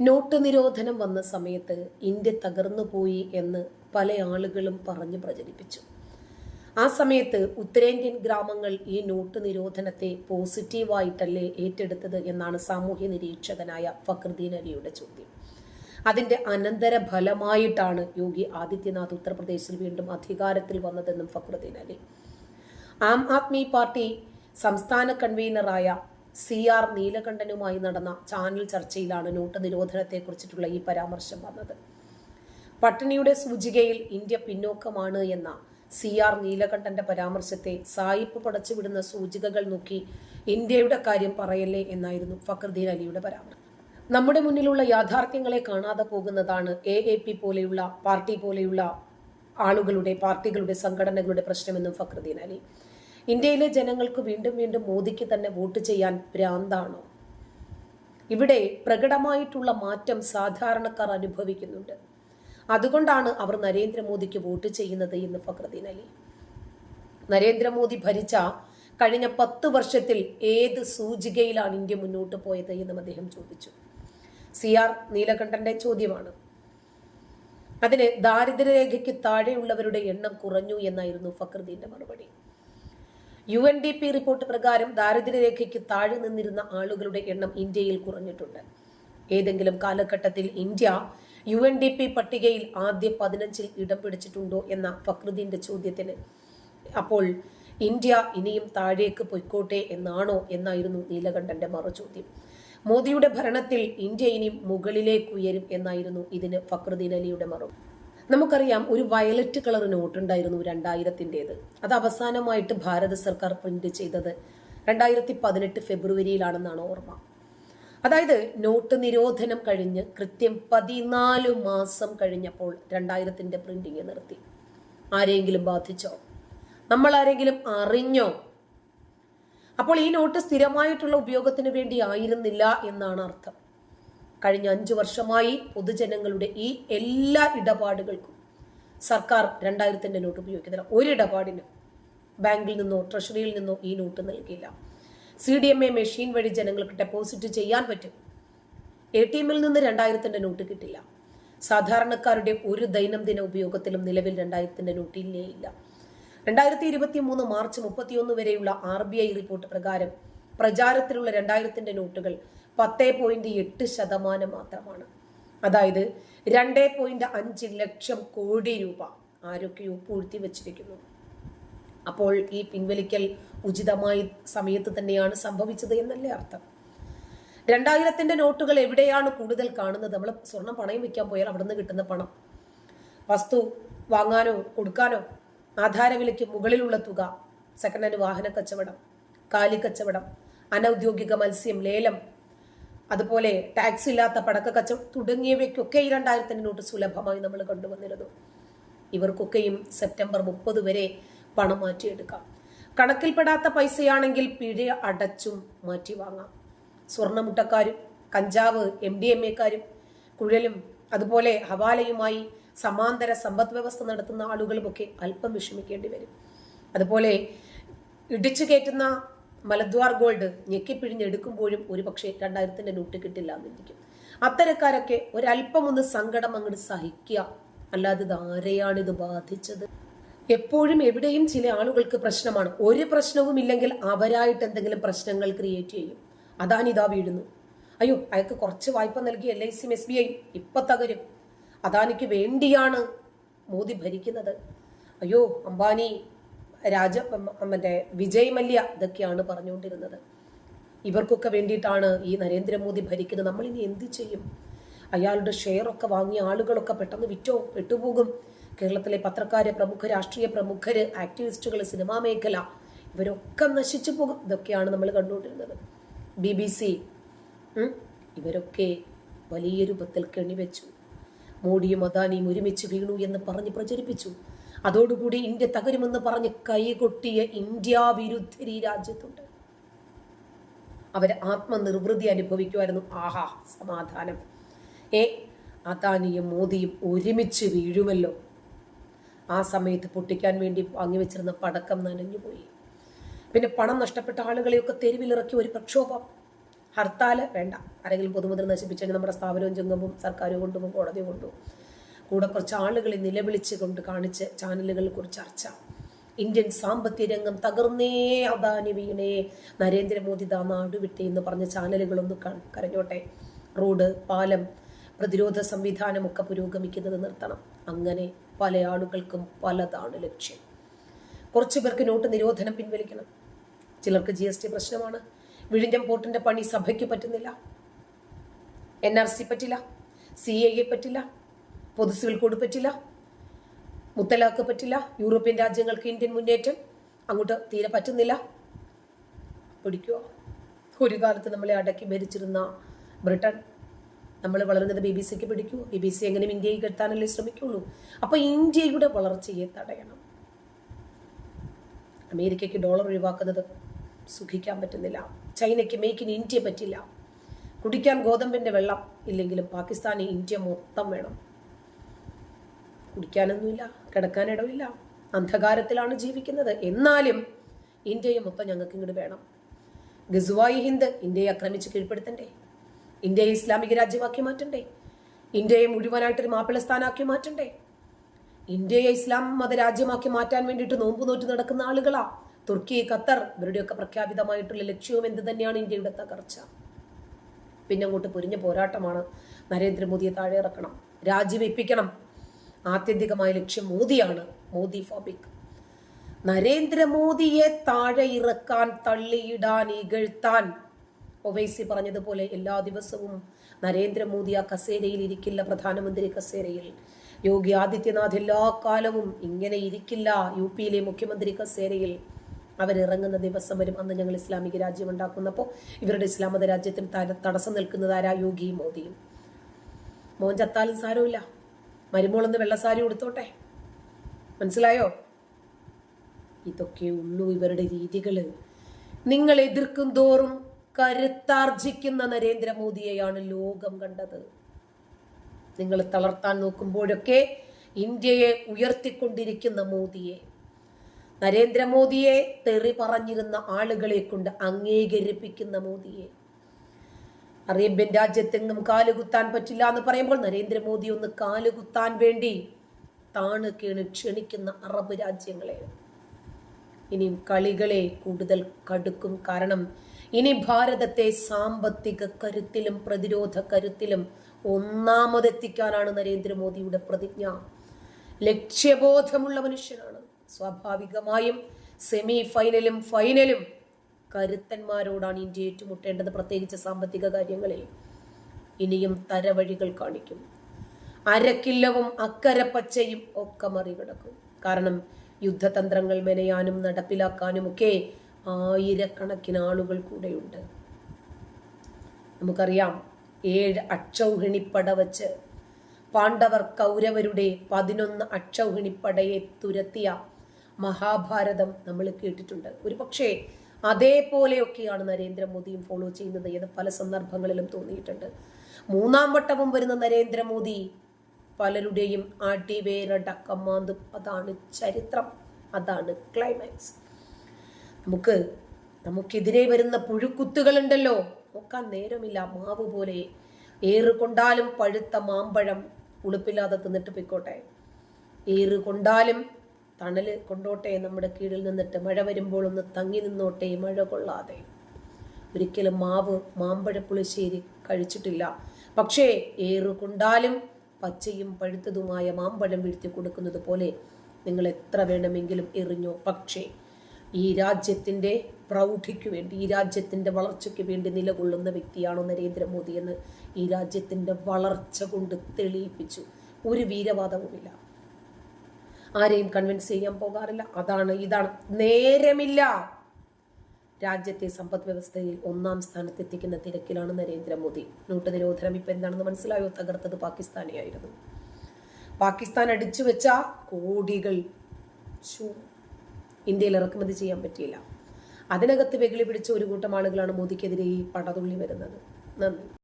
Not നിരോധനം വന്ന സമയത്ത് ഇന്ത്യ തകർന്നു പോയി എന്ന് പല ആളുകളും പറഞ്ഞു പ്രചരിപ്പിച്ചു. ആ സമയത്ത് ഉത്തരേന്ത്യൻ ഗ്രാമങ്ങൾ ഈ നോട്ട് നിരോധനത്തെ പോസിറ്റീവായിട്ടല്ലേ ഏറ്റെടുത്തത് എന്നാണ് സാമൂഹ്യ നിരീക്ഷകനായ ഫക്രുദ്ദീൻ അലിയുടെ ചോദ്യം. അതിന്റെ അനന്തര ഫലമായിട്ടാണ് യോഗി ആദിത്യനാഥ് ഉത്തർപ്രദേശിൽ വീണ്ടും അധികാരത്തിൽ വന്നതെന്നും ഫക്രുദ്ദീൻ അലി. ആം ആദ്മി പാർട്ടി സംസ്ഥാന കൺവീനറായ സി ആർ നീലകണ്ഠനുമായി നടന്ന ചാനൽ ചർച്ചയിലാണ് നോട്ട് നിരോധനത്തെക്കുറിച്ചിട്ടുള്ള ഈ പരാമർശം വന്നത്. പട്ടിണിയുടെ സൂചികയിൽ ഇന്ത്യ പിന്നോക്കമാണ് എന്ന സി ആർ നീലകണ്ഠന്റെ പരാമർശത്തെ സായിപ്പ് പടച്ചുവിടുന്ന സൂചികകൾ നോക്കി ഇന്ത്യയുടെ കാര്യം പറയല്ലേ എന്നായിരുന്നു ഫക്രുദ്ദീൻ അലിയുടെ പരാമർശം. നമ്മുടെ മുന്നിലുള്ള യാഥാർത്ഥ്യങ്ങളെ കാണാതെ പോകുന്നതാണ് എ എ പി പോലെയുള്ള പാർട്ടി പോലെയുള്ള ആളുകളുടെ പാർട്ടികളുടെ സംഘടനകളുടെ പ്രശ്നമെന്നും ഫക്രുദ്ദീൻ അലി. ഇന്ത്യയിലെ ജനങ്ങൾക്ക് വീണ്ടും വീണ്ടും മോദിക്ക് തന്നെ വോട്ട് ചെയ്യാൻ ഭ്രാന്താണോ? ഇവിടെ പ്രകടമായിട്ടുള്ള മാറ്റം സാധാരണക്കാർ അനുഭവിക്കുന്നുണ്ട്. അതുകൊണ്ടാണ് അവർ നരേന്ദ്രമോദിക്ക് വോട്ട് ചെയ്യുന്നത് എന്ന് ഫക്രദീൻ അലി. നരേന്ദ്രമോദി ഭരിച്ച കഴിഞ്ഞ പത്ത് വർഷത്തിൽ ഏത് സൂചികയിലാണ് ഇന്ത്യ മുന്നോട്ട് പോയത് എന്നും അദ്ദേഹം ചോദിച്ചു. സി ആർ നീലകണ്ഠന്റെ ചോദ്യമാണ്. അതിന് ദാരിദ്ര്യരേഖയ്ക്ക് താഴെയുള്ളവരുടെ എണ്ണം കുറഞ്ഞു എന്നായിരുന്നു ഫക്രദീന്റെ മറുപടി. U N D P report പ്രകാരം ദാരിദ്ര്യരേഖയ്ക്ക് താഴെ നിന്നിരുന്ന ആളുകളുടെ എണ്ണം ഇന്ത്യയിൽ കുറഞ്ഞിട്ടുണ്ട്. ഏതെങ്കിലും കാലഘട്ടത്തിൽ India U N D P പട്ടികയിൽ ആദ്യ പതിനഞ്ചിൽ ഇടം പിടിച്ചിട്ടുണ്ടോ എന്ന ഫക്രുദ്ദീന്റെ ചോദ്യത്തിന്. അപ്പോൾ ഇന്ത്യ ഇനിയും താഴേക്ക് പൊയ്ക്കോട്ടെ എന്നാണോ എന്നായിരുന്നു നീലകണ്ഠന്റെ മറുചോദ്യം മോദിയുടെ ഭരണത്തിൽ ഇന്ത്യ ഇനിയും മുകളിലേക്ക് ഉയരും എന്നായിരുന്നു ഇതിന് ഫക്രുദ്ദീൻ അലിയുടെ മറുപടി. നമുക്കറിയാം ഒരു വയലറ്റ് കളർ നോട്ട് ഉണ്ടായിരുന്നു രണ്ടായിരത്തിന്റെത് അത് അവസാനമായിട്ട് ഭാരത സർക്കാർ പ്രിന്റ് ചെയ്തത് രണ്ടായിരത്തി പതിനെട്ട് ഫെബ്രുവരിയിലാണെന്നാണ് ഓർമ്മ. അതായത് നോട്ട് നിരോധനം കഴിഞ്ഞ് കൃത്യം പതിനാല് മാസം കഴിഞ്ഞപ്പോൾ രണ്ടായിരത്തിന്റെ പ്രിന്റിങ് നിർത്തി. ആരെങ്കിലും ബാധിച്ചോ? നമ്മൾ ആരെങ്കിലും അറിഞ്ഞോ? അപ്പോൾ ഈ നോട്ട് സ്ഥിരമായിട്ടുള്ള ഉപയോഗത്തിന് വേണ്ടി ആയിരുന്നില്ല എന്നാണ് അർത്ഥം. കഴിഞ്ഞ അഞ്ചു വർഷമായി പൊതുജനങ്ങളുടെ ഈ എല്ലാ ഇടപാടുകൾക്കും സർക്കാർ രണ്ടായിരത്തിന്റെ നോട്ട് ഉപയോഗിക്കുന്നില്ല. ഒരു ഇടപാടിനും ബാങ്കിൽ നിന്നോ ട്രഷറിയിൽ നിന്നോ ഈ നോട്ട് നൽകിയില്ല. C D M A machine വഴി ജനങ്ങൾക്ക് ഡെപ്പോസിറ്റ് ചെയ്യാൻ പറ്റും. എ ടി എമ്മിൽ നിന്ന് രണ്ടായിരത്തിന്റെ നോട്ട് കിട്ടില്ല. സാധാരണക്കാരുടെ ഒരു ദൈനംദിന ഉപയോഗത്തിലും നിലവിൽ രണ്ടായിരത്തിന്റെ നോട്ട് ഇല്ലേ ഇല്ല. രണ്ടായിരത്തി ഇരുപത്തി മൂന്ന് മാർച്ച് മുപ്പത്തിയൊന്ന് വരെയുള്ള ആർ ബി ഐ റിപ്പോർട്ട് പ്രകാരം പ്രചാരത്തിലുള്ള രണ്ടായിരത്തിന്റെ നോട്ടുകൾ പത്ത് പോയിന്റ് എട്ട് ശതമാനം മാത്രമാണ്. അതായത് രണ്ട് പോയിന്റ് അഞ്ച് ലക്ഷം കോടി രൂപ ആരൊക്കെയോ പൂഴ്ത്തി വച്ചിരിക്കുന്നു. അപ്പോൾ ഈ പിൻവലിക്കൽ ഉചിതമായ സമയത്ത് തന്നെയാണ് സംഭവിച്ചത് എന്നല്ലേ അർത്ഥം. രണ്ടായിരത്തിന്റെ നോട്ടുകൾ എവിടെയാണ് കൂടുതൽ കാണുന്നത്? നമ്മൾ സ്വർണം പണയം വെക്കാൻ പോയാൽ അവിടെ നിന്ന് കിട്ടുന്ന പണം. വസ്തു വാങ്ങാനോ കൊടുക്കാനോ ആധാരവിലയ്ക്ക് മുകളിലുള്ള തുക സെക്കൻഡ് ഹാൻഡ് വാഹന കച്ചവടം കാലി കച്ചവടം അനൌദ്യോഗിക മത്സ്യം ലേലം അതുപോലെ ടാക്സ് ഇല്ലാത്ത പടക്ക കച്ചവടം തുടങ്ങിയവയ്ക്കൊക്കെ ഈ രണ്ടായിരത്തിന്റെ നോട്ട് സുലഭമായി നമ്മൾ കണ്ടുവന്നിരുന്നു. ഇവർക്കൊക്കെയും സെപ്റ്റംബർ മുപ്പത് വരെ പണം മാറ്റിയെടുക്കാം. കണക്കിൽപ്പെടാത്ത പൈസയാണെങ്കിൽ പിഴ അടച്ചും മാറ്റി വാങ്ങാം സ്വർണമുട്ടക്കാരും കഞ്ചാവ് എം ഡി എം എക്കാരും കുഴലും അതുപോലെ ഹവാലയുമായി സമാന്തര സമ്പദ് വ്യവസ്ഥ നടത്തുന്ന ആളുകളുമൊക്കെ അല്പം വിഷമിക്കേണ്ടി വരും. അതുപോലെ ഇടിച്ചു കയറ്റുന്ന മലദ്വാർ ഗോൾഡ് ഞെക്കിപ്പിഴിഞ്ഞെടുക്കുമ്പോഴും ഒരു പക്ഷേ രണ്ടായിരത്തിന്റെ നോട്ട് കിട്ടില്ല എന്നിരിക്കും അത്തരക്കാരൊക്കെ ഒരല്പമൊന്ന് സങ്കടം അങ്ങോട്ട് സഹിക്കുക. അല്ലാതെ ഇത് ആരെയാണ് ഇത് ബാധിച്ചത്? എപ്പോഴും എവിടെയും ചില ആളുകൾക്ക് പ്രശ്നമാണ്. ഒരു പ്രശ്നവും ഇല്ലെങ്കിൽ അവരായിട്ട് എന്തെങ്കിലും പ്രശ്നങ്ങൾ ക്രിയേറ്റ് ചെയ്യും. അദാനിതാ വീഴുന്നു. അയ്യോ അയാൾക്ക് കുറച്ച് വായ്പ നൽകി എൽ ഐ സിയും എസ് ബി ഐ ഇപ്പൊ തകരും. അദാനിക്ക് വേണ്ടിയാണ് മോദി ഭരിക്കുന്നത്. അയ്യോ അംബാനി രാജ മറ്റേ വിജയ് മല്യ ഇതൊക്കെയാണ് പറഞ്ഞുകൊണ്ടിരുന്നത്. ഇവർക്കൊക്കെ വേണ്ടിയിട്ടാണ് ഈ നരേന്ദ്രമോദി ഭരിക്കുന്നത്. നമ്മൾ ഇനി എന്ത് ചെയ്യും? അയാളുടെ ഷെയർ ഒക്കെ വാങ്ങിയ ആളുകളൊക്കെ പെട്ടെന്ന് വിറ്റോ പെട്ടുപോകും. കേരളത്തിലെ പത്രക്കാര് പ്രമുഖ രാഷ്ട്രീയ പ്രമുഖർ ആക്ടിവിസ്റ്റുകൾ സിനിമാ മേഖല ഇവരൊക്കെ നശിച്ചു പോകും. ഇതൊക്കെയാണ് നമ്മൾ കണ്ടുകൊണ്ടിരുന്നത്. ബി ബി സി ഇവരൊക്കെ വലിയ രൂപത്തിൽ കെണിവെച്ചു. മോഡിയും അദാനിയും ഒരുമിച്ച് വീണു എന്ന് പറഞ്ഞ് പ്രചരിപ്പിച്ചു. അതോടുകൂടി ഇന്ത്യ തകരുമെന്ന് പറഞ്ഞ് കൈകൊട്ടിയ ഇന്ത്യ വിരുദ്ധരി രാജ്യത്തുണ്ട്. അവർ ആത്മനിർവൃതി അനുഭവിക്കുമായിരുന്നു ആഹാ സമാധാനം. ഏ അദാനിയും മോദിയും ഒരുമിച്ച് വീഴുമല്ലോ. ആ സമയത്ത് പൊട്ടിക്കാൻ വേണ്ടി വാങ്ങിവെച്ചിരുന്ന പടക്കം നനഞ്ഞുപോയി പിന്നെ പണം നഷ്ടപ്പെട്ട ആളുകളെയൊക്കെ തെരുവിലിറക്കി ഒരു പ്രക്ഷോഭം. ഹർത്താൽ വേണ്ട. ആരെങ്കിലും പൊതുമുതൽ നശിപ്പിച്ചാൽ നമ്മുടെ സ്ഥാപനവും ചുങ്കമ്പും സർക്കാരും കൊണ്ടുപോകും കോടതി കൊണ്ടുപോകും. കൂടെ കുറച്ച് ആളുകളെ നിലവിളിച്ച് കൊണ്ട് കാണിച്ച് ചാനലുകളിൽ കുറിച്ച് ചർച്ച. ഇന്ത്യൻ സാമ്പത്തിക രംഗം തകർന്നേ അദാനി വീണേ നരേന്ദ്രമോദി ദാ നാടുവിട്ടേ എന്ന് പറഞ്ഞ ചാനലുകളൊന്ന് കരഞ്ഞോട്ടെ. റോഡ് പാലം പ്രതിരോധ സംവിധാനമൊക്കെ പുരോഗമിക്കുന്നത് നിർത്തണം. അങ്ങനെ പല ആളുകൾക്കും പലതാണ് ലക്ഷ്യം. കുറച്ചു പേർക്ക് നോട്ട് നിരോധനം പിൻവലിക്കണം. ചിലർക്ക് ജി എസ് ടി പ്രശ്നമാണ്. വിഴിഞ്ഞം പോർട്ടിന്റെ പണി സഭയ്ക്ക് പറ്റുന്നില്ല. എൻ ആർ സി പറ്റില്ല. സി പറ്റില്ല. പൊതു സിവിൽ കോഡ് പറ്റില്ല. മുത്തലാക്ക് പറ്റില്ല. യൂറോപ്യൻ രാജ്യങ്ങൾക്ക് ഇന്ത്യൻ മുന്നേറ്റം. അങ്ങോട്ട് തീരെ പറ്റുന്നില്ല. പിടിക്കുക ഒരു കാലത്ത് നമ്മളെ അടക്കി ഭരിച്ചിരുന്ന ബ്രിട്ടൻ. നമ്മൾ വളരുന്നത് ബി ബി സിക്ക് പിടിക്കൂ. ബി ബി സി എങ്ങനെ ഇന്ത്യയിൽ കെട്ടാനല്ലേ ശ്രമിക്കുള്ളൂ. അപ്പൊ ഇന്ത്യയുടെ വളർച്ചയെ തടയണം. അമേരിക്കയ്ക്ക് ഡോളർ ഒഴിവാക്കുന്നത് സുഖിക്കാൻ പറ്റുന്നില്ല. ചൈനയ്ക്ക് മേക്ക് ഇൻ ഇന്ത്യ പറ്റില്ല. കുടിക്കാൻ ഗോതമ്പിന്റെ വെള്ളം ഇല്ലെങ്കിലും പാകിസ്ഥാന് ഇന്ത്യ മൊത്തം വേണം. കുടിക്കാനൊന്നുമില്ല കിടക്കാൻ ഇടമില്ല അന്ധകാരത്തിലാണ് ജീവിക്കുന്നത്. എന്നാലും ഇന്ത്യയെ മൊത്തം ഞങ്ങൾക്ക് ഇങ്ങോട്ട് വേണം. ഗസുവായി ഹിന്ദ് ഇന്ത്യയെ ആക്രമിച്ച് കീഴ്പ്പെടുത്തണ്ടേ? ഇന്ത്യയെ ഇസ്ലാമിക രാജ്യമാക്കി മാറ്റണ്ടേ? ഇന്ത്യയെ മുഴുവനായിട്ടൊരു മാപ്പിള സ്ഥാനാക്കി മാറ്റണ്ടേ? ഇന്ത്യയെ ഇസ്ലാം മത രാജ്യമാക്കി മാറ്റാൻ വേണ്ടിയിട്ട് നോമ്പ് നോറ്റ് നടക്കുന്ന ആളുകളാ. തുർക്കി ഖത്തർ ഇവരുടെയൊക്കെ പ്രഖ്യാപിതമായിട്ടുള്ള ലക്ഷ്യവും എന്ത് തന്നെയാണ് ഇന്ത്യയുടെ തകർച്ച? പിന്നെ അങ്ങോട്ട് പൊരിഞ്ഞ പോരാട്ടമാണ് നരേന്ദ്രമോദിയെ താഴെ ഇറക്കണം. രാജിവെപ്പിക്കണം. ആത്യന്തികമായ ലക്ഷ്യം മോദിയാണ്. മോദി ഫോബിക്. നരേന്ദ്രമോദിയെ താഴെ ഇറക്കാൻ തള്ളിയിടാൻ ഇകഴ്ത്താൻ. ഒവൈസി പറഞ്ഞതുപോലെ എല്ലാ ദിവസവും നരേന്ദ്രമോദി ആ കസേരയിൽ ഇരിക്കില്ല പ്രധാനമന്ത്രി കസേരയിൽ. യോഗി ആദിത്യനാഥ് എല്ലാ കാലവും ഇങ്ങനെ ഇരിക്കില്ല യു പിയിലെ മുഖ്യമന്ത്രി കസേരയിൽ. അവരിറങ്ങുന്ന ദിവസം വരും. അന്ന് ഞങ്ങൾ ഇസ്ലാമിക രാജ്യം ഉണ്ടാക്കുന്നപ്പോൾ ഇവരുടെ ഇസ്ലാമത രാജ്യത്തിന് തടസ്സം നിൽക്കുന്നതാരാ യോഗിയും മോദിയും. മോൻ ചത്താലും സാരമില്ല. മരുമോളൊന്ന് വെള്ളസാരി കൊടുത്തോട്ടെ മനസ്സിലായോ? ഇതൊക്കെ ഉള്ളൂ ഇവരുടെ രീതികൾ നിങ്ങൾ എതിർക്കും തോറും കരുത്താർജിക്കുന്ന നരേന്ദ്രമോദിയെയാണ് ലോകം കണ്ടത്. നിങ്ങൾ തളർത്താൻ നോക്കുമ്പോഴൊക്കെ ഇന്ത്യയെ ഉയർത്തിക്കൊണ്ടിരിക്കുന്ന മോദിയെ നരേന്ദ്രമോദിയെ തെറി പറഞ്ഞിരുന്ന ആളുകളെ കൊണ്ട് അംഗീകരിപ്പിക്കുന്ന മോദിയെ അറേബ്യൻ രാജ്യത്തെങ്ങും കാലുകുത്താൻ പറ്റില്ല എന്ന് പറയുമ്പോൾ നരേന്ദ്രമോദി ഒന്ന് കാലുകുത്താൻ വേണ്ടി താണ് കീണ് ക്ഷണിക്കുന്ന അറബ് രാജ്യങ്ങളെ. ഇനിയും കളികളെ കൂടുതൽ കടുക്കും കാരണം ഇനി ഭാരതത്തെ സാമ്പത്തിക കരുത്തിലും പ്രതിരോധ കരുത്തിലും ഒന്നാമതെത്തിക്കാനാണ് നരേന്ദ്രമോദിയുടെ പ്രതിജ്ഞ. ലക്ഷ്യബോധമുള്ള മനുഷ്യനാണ്. സ്വാഭാവികമായും സെമി ഫൈനലും ഫൈനലും കരുത്തന്മാരോടാണ് ഇന്ത്യ ഏറ്റുമുട്ടേണ്ടത് പ്രത്യേകിച്ച് സാമ്പത്തിക കാര്യങ്ങളിൽ. ഇനിയും തരവഴികൾ കാണിക്കും. അരക്കില്ലവും അക്കരപ്പച്ചയും ഒക്കെ മറികടക്കും. കാരണം യുദ്ധതന്ത്രങ്ങൾ മെനയാനും നടപ്പിലാക്കാനുമൊക്കെ ആയിരക്കണക്കിന് ആളുകൾ കൂടെയുണ്ട്. നമുക്കറിയാം ഏഴ് അക്ഷൗഹിണിപ്പട വച്ച് പാണ്ഡവർ കൗരവരുടെ പതിനൊന്ന് അക്ഷൗഹിണിപ്പടയെ തുരത്തിയ മഹാഭാരതം നമ്മൾ കേട്ടിട്ടുണ്ട്. ഒരു പക്ഷേ അതേപോലെയൊക്കെയാണ് നരേന്ദ്രമോദിയും ഫോളോ ചെയ്യുന്നത് എന്ന് പല സന്ദർഭങ്ങളിലും തോന്നിയിട്ടുണ്ട്. മൂന്നാം വട്ടവും വരുന്ന നരേന്ദ്രമോദി പലരുടെയും അടിവേരടക്കം മാന്തും അതാണ് ചരിത്രം. അതാണ് ക്ലൈമാക്സ് നമുക്ക് നമുക്കെതിരെ വരുന്ന പുഴുക്കുത്തുകളുണ്ടല്ലോ. നോക്കാൻ നേരമില്ല. മാവ് പോലെ ഏറ് കൊണ്ടാലും പഴുത്ത മാമ്പഴം ഉളുപ്പില്ലാതെ തിന്നിട്ട് പൊയ്ക്കോട്ടെ. ഏറ് തണൽ കൊണ്ടോട്ടെ നമ്മുടെ കീഴിൽ നിന്നിട്ട് മഴ വരുമ്പോൾ ഒന്ന് തങ്ങി നിന്നോട്ടെ മഴ കൊള്ളാതെ. ഒരിക്കലും മാവ് മാമ്പഴ പുളിശ്ശേരി കഴിച്ചിട്ടില്ല. പക്ഷേ ഏറുകൊണ്ടാലും പച്ചയും പഴുത്തതുമായ മാമ്പഴം വീഴ്ത്തി കൊടുക്കുന്നത് പോലെ നിങ്ങൾ എത്ര വേണമെങ്കിലും എറിഞ്ഞോ. പക്ഷേ ഈ രാജ്യത്തിന്റെ പ്രൗഢിക്ക് വേണ്ടി ഈ രാജ്യത്തിന്റെ വളർച്ചയ്ക്ക് വേണ്ടി നിലകൊള്ളുന്ന വ്യക്തിയാണോ നരേന്ദ്രമോദി എന്ന് ഈ രാജ്യത്തിന്റെ വളർച്ച കൊണ്ട് തെളിയിപ്പിച്ചു. ഒരു വീരവാദവുമില്ല. ആരെയും കൺവിൻസ് ചെയ്യാൻ പോകാറില്ല. അതാണ് ഇതാണ്. നേരമില്ല. രാജ്യത്തെ സമ്പദ് വ്യവസ്ഥയിൽ ഒന്നാം സ്ഥാനത്തെത്തിക്കുന്ന തിരക്കിലാണ് നരേന്ദ്രമോദി. നോട്ട് നിരോധനം ഇപ്പം എന്താണെന്ന് മനസ്സിലായോ? തകർത്തത് പാകിസ്ഥാനെയായിരുന്നു. പാകിസ്ഥാൻ അടിച്ചു വെച്ച കോടികൾ ഇന്ത്യയിൽ ഇറക്കുമതി ചെയ്യാൻ പറ്റിയില്ല. അതിനകത്ത് വെകിളി പിടിച്ച ഒരു കൂട്ടം ആളുകളാണ് മോദിക്കെതിരെ ഈ പടതുള്ളി വരുന്നത്. നന്ദി.